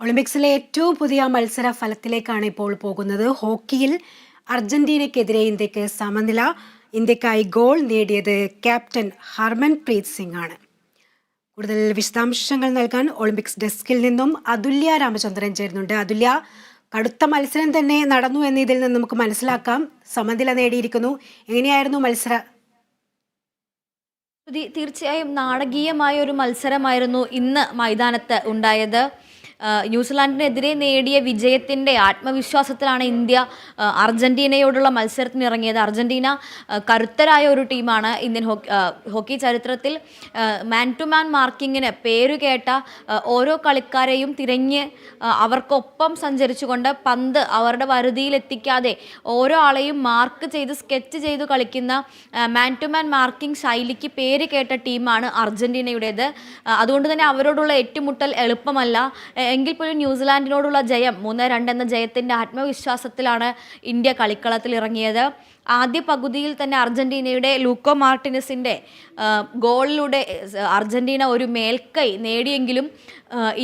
ഒളിമ്പിക്സിലെ ഏറ്റവും പുതിയ മത്സര ഫലത്തിലേക്കാണ് ഇപ്പോൾ പോകുന്നത്. ഹോക്കിയിൽ അർജന്റീനയ്ക്കെതിരെ ഇന്ത്യയ്ക്ക് സമനില. ഇന്ത്യക്കായി ഗോൾ നേടിയത് ക്യാപ്റ്റൻ ഹർമൻപ്രീത് സിംഗ് ആണ് കൂടുതൽ വിശദാംശങ്ങൾ നൽകാൻ ഒളിമ്പിക്സ് ഡെസ്കിൽ നിന്നും അതുല്യ രാമചന്ദ്രൻ ചേരുന്നുണ്ട്. അതുല്യ കടുത്ത മത്സരം തന്നെ നടന്നു എന്ന് ഇതിൽ നിന്ന് നമുക്ക് മനസ്സിലാക്കാം. സമനില നേടിയിരിക്കുന്നു. എങ്ങനെയായിരുന്നു മത്സര തീർച്ചയായും നാടകീയമായ ഒരു മത്സരമായിരുന്നു ഇന്ന് മൈതാനത്ത് ഉണ്ടായത്. ന്യൂസിലാൻഡിനെതിരെ നേടിയ വിജയത്തിന്റെ ആത്മവിശ്വാസത്തിലാണ് ഇന്ത്യ അർജന്റീനയോടുള്ള മത്സരത്തിന് ഇറങ്ങിയത് അർജന്റീന കരുത്തരായ ഒരു ടീമാണ് ഇന്ത്യൻ ഹോക്കി ഹോക്കി ചരിത്രത്തിൽ. മാൻ ടു മാൻ മാർക്കിങ്ങിന് പേരുകേട്ട ഓരോ കളിക്കാരെയും തിരഞ്ഞ് അവർക്കൊപ്പം സഞ്ചരിച്ചുകൊണ്ട് പന്ത് അവരുടെ വരുതിയിലെത്തിക്കാതെ ഓരോ ആളെയും മാർക്ക് ചെയ്ത് സ്കെച്ച് ചെയ്ത് കളിക്കുന്ന മാൻ ടു മാൻ മാർക്കിംഗ് ശൈലിക്ക് പേര് കേട്ട ടീമാണ് അർജന്റീനയുടേത് അതുകൊണ്ട് തന്നെ അവരോടുള്ള ഏറ്റുമുട്ടൽ എളുപ്പമല്ല. എങ്കിൽ പോലും ന്യൂസിലാൻഡിനോടുള്ള ജയം മൂന്ന് രണ്ട് എന്ന ജയത്തിന്റെ ആത്മവിശ്വാസത്തിലാണ് ഇന്ത്യ കളിക്കളത്തിൽ ഇറങ്ങിയത്. ആദ്യ പകുതിയിൽ തന്നെ അർജന്റീനയുടെ ലൂക്കോ മാർട്ടിനസിന്റെ ഗോളിലൂടെ അർജന്റീന ഒരു മേൽക്കൈ നേടിയെങ്കിലും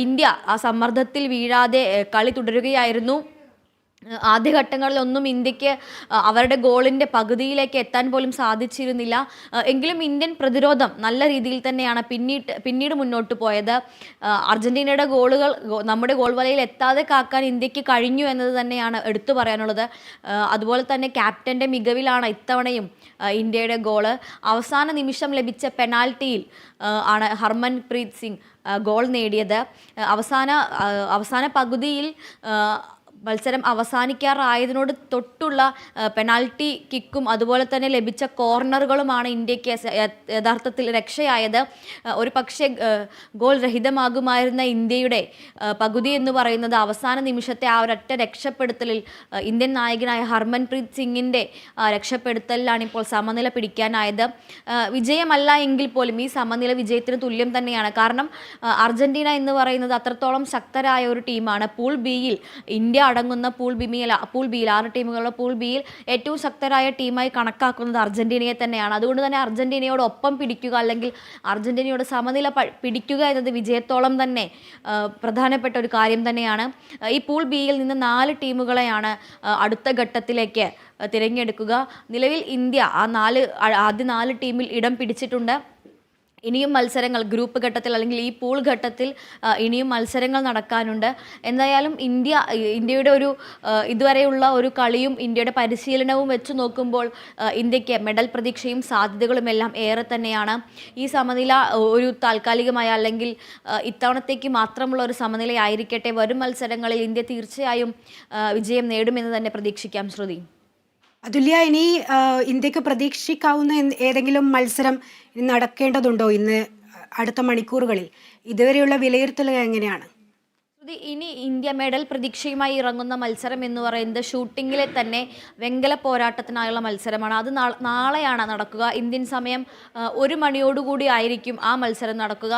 ഇന്ത്യ ആ സമ്മർദ്ദത്തിൽ വീഴാതെ കളി തുടരുകയായിരുന്നു. ആദ്യഘട്ടങ്ങളിലൊന്നും ഇന്ത്യയ്ക്ക് അവരുടെ ഗോളിന്റെ പകുതിയിലേക്ക് എത്താൻ പോലും സാധിച്ചിരുന്നില്ല. എങ്കിലും ഇന്ത്യൻ പ്രതിരോധം നല്ല രീതിയിൽ തന്നെയാണ് പിന്നീട് പിന്നീട് മുന്നോട്ട് പോയത്. അർജന്റീനയുടെ ഗോളുകൾ നമ്മുടെ ഗോൾ വലയിൽ എത്താതെ കാക്കാൻ ഇന്ത്യയ്ക്ക് കഴിഞ്ഞു എന്നത് തന്നെയാണ് എടുത്തു പറയാനുള്ളത്. അതുപോലെ തന്നെ ക്യാപ്റ്റന്റെ മികവിലാണ് ഇത്തവണയും ഇന്ത്യയുടെ ഗോൾ. അവസാന നിമിഷം ലഭിച്ച പെനാൽറ്റിയിൽ ആണ് ആണ് ഹർമൻപ്രീത് സിംഗ് ഗോൾ നേടിയത്. അവസാന അവസാന പകുതിയിൽ മത്സരം അവസാനിക്കാറായതിനോട് തൊട്ടുള്ള പെനാൽറ്റി കിക്കും അതുപോലെ തന്നെ ലഭിച്ച കോർണറുകളുമാണ് ഇന്ത്യയ്ക്ക് യഥാർത്ഥത്തിൽ രക്ഷയായത്. ഒരു പക്ഷേ ഗോൾ രഹിതമാകുമായിരുന്ന ഇന്ത്യയുടെ പകുതി എന്ന് പറയുന്നത് അവസാന നിമിഷത്തെ ആ ഒരൊറ്റ രക്ഷപ്പെടുത്തലിൽ ഇന്ത്യൻ നായകനായ ഹർമൻപ്രീത് സിംഗിന്റെ രക്ഷപ്പെടുത്തലിലാണ് ഇപ്പോൾ സമനില പിടിക്കാനായത്. വിജയമല്ല എങ്കിൽ പോലും ഈ സമനില വിജയത്തിന് തുല്യം തന്നെയാണ്. കാരണം അർജന്റീന എന്ന് പറയുന്നത് അത്രത്തോളം ശക്തരായ ഒരു ടീമാണ്. പൂൾ ബിയിൽ ഇന്ത്യ അടങ്ങുന്ന പൂൾ ബിമിയിൽ പൂൾ ബിയിൽ ആറ് ടീമുകളുടെ പൂൾ ബിയിൽ ഏറ്റവും ശക്തരായ ടീമായി കണക്കാക്കുന്നത് അർജന്റീനയെ തന്നെയാണ്. അതുകൊണ്ട് തന്നെ അർജന്റീനയോട് ഒപ്പം പിടിക്കുക അല്ലെങ്കിൽ അർജന്റീനയോട് സമനില പിടിക്കുക എന്നത് വിജയത്തോളം തന്നെ പ്രധാനപ്പെട്ട ഒരു കാര്യം തന്നെയാണ്. ഈ പൂൾ ബിയിൽ നിന്ന് നാല് ടീമുകളെയാണ് അടുത്ത ഘട്ടത്തിലേക്ക് തിരഞ്ഞെടുക്കുക. നിലവിൽ ഇന്ത്യ ആ നാല് ആദ്യ നാല് ടീമിൽ ഇടം പിടിച്ചിട്ടുണ്ട്. ഇനിയും മത്സരങ്ങൾ ഗ്രൂപ്പ് ഘട്ടത്തിൽ അല്ലെങ്കിൽ ഈ പൂൾ ഘട്ടത്തിൽ ഇനിയും മത്സരങ്ങൾ നടക്കാനുണ്ട്. എന്തായാലും ഇന്ത്യ ഇന്ത്യയുടെ ഒരു ഇതുവരെയുള്ള ഒരു കളിയും ഇന്ത്യയുടെ പരിശീലനവും വെച്ച് നോക്കുമ്പോൾ ഇന്ത്യയ്ക്ക് മെഡൽ പ്രതീക്ഷയും സാധ്യതകളും എല്ലാം ഏറെ തന്നെയാണ്. ഈ സമനില ഒരു താൽക്കാലികമായ അല്ലെങ്കിൽ ഇത്തവണത്തേക്ക് മാത്രമുള്ള ഒരു സമനിലയായിരിക്കട്ടെ. വരും മത്സരങ്ങളിൽ ഇന്ത്യ തീർച്ചയായും വിജയം നേടുമെന്ന് തന്നെ പ്രതീക്ഷിക്കാം ശ്രുതി. അതുല്യ ഇനി ഇന്ത്യയ്ക്ക് പ്രതീക്ഷിക്കാവുന്ന ഏതെങ്കിലും മത്സരം നടക്കേണ്ടതുണ്ടോ ഇന്ന് അടുത്ത മണിക്കൂറുകളിൽ? ഇതുവരെയുള്ള വിലയിരുത്തലുകൾ എങ്ങനെയാണ്? ഇനി ഇന്ത്യ മെഡൽ പ്രതീക്ഷയുമായി ഇറങ്ങുന്ന മത്സരം എന്ന് പറയുന്നത് ഷൂട്ടിങ്ങിലെ തന്നെ വെങ്കല പോരാട്ടത്തിനായുള്ള മത്സരമാണ്. അത് നാളെയാണ് നടക്കുക. ഇന്ത്യൻ സമയം ഒരു മണിയോടുകൂടി ആയിരിക്കും ആ മത്സരം നടക്കുക.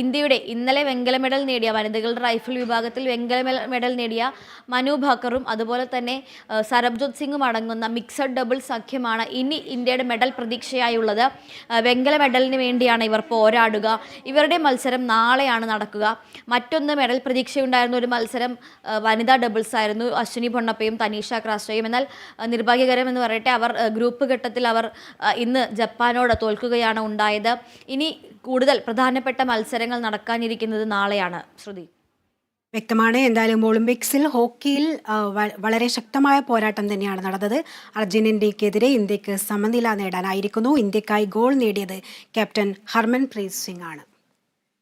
ഇന്ത്യയുടെ ഇന്നലെ വെങ്കല മെഡൽ നേടിയ വനിതകളുടെ റൈഫിൾ വിഭാഗത്തിൽ വെങ്കല മെഡൽ നേടിയ മനു ഭാക്കറും അതുപോലെ തന്നെ സരബ്ജോത് സിംഗും അടങ്ങുന്ന മിക്സഡ് ഡബിൾ സഖ്യമാണ് ഇനി ഇന്ത്യയുടെ മെഡൽ പ്രതീക്ഷയായുള്ളത്. വെങ്കല മെഡലിന് വേണ്ടിയാണ് ഇവർ പോരാടുക. ഇവരുടെ മത്സരം നാളെയാണ് നടക്കുക. മറ്റൊന്ന് മെഡൽ പ്രതീക്ഷയുണ്ടായിരുന്ന ഒരു മത്സരം വനിതാ ഡബിൾസ് ആയിരുന്നു. അശ്വിനി പൊണ്ണപ്പയും തനീഷ ക്രാസ്റ്റയും എന്നാൽ നിർഭാഗ്യകരം എന്ന് പറയട്ടെ അവർ ഗ്രൂപ്പ് ഘട്ടത്തിൽ അവർ ഇന്ന് ജപ്പാനോട് തോൽക്കുകയാണ് ഉണ്ടായത്. ഇനി കൂടുതൽ പ്രധാനപ്പെട്ട മത്സരങ്ങൾ നടക്കാനിരിക്കുന്നത് നാളെയാണ്. ശ്രുതി. വ്യക്തമാണ്. എന്തായാലും ഒളിമ്പിക്സിൽ ഹോക്കിയിൽ വളരെ ശക്തമായ പോരാട്ടം തന്നെയാണ് നടന്നത്. അർജന്റീനയ്ക്കെതിരെ ഇന്ത്യയ്ക്ക് സമനില നേടാനായിരിക്കുന്നു. ഇന്ത്യക്കായി ഗോൾ നേടിയത് ക്യാപ്റ്റൻ ഹർമൻപ്രീത് സിംഗ് ആണ്.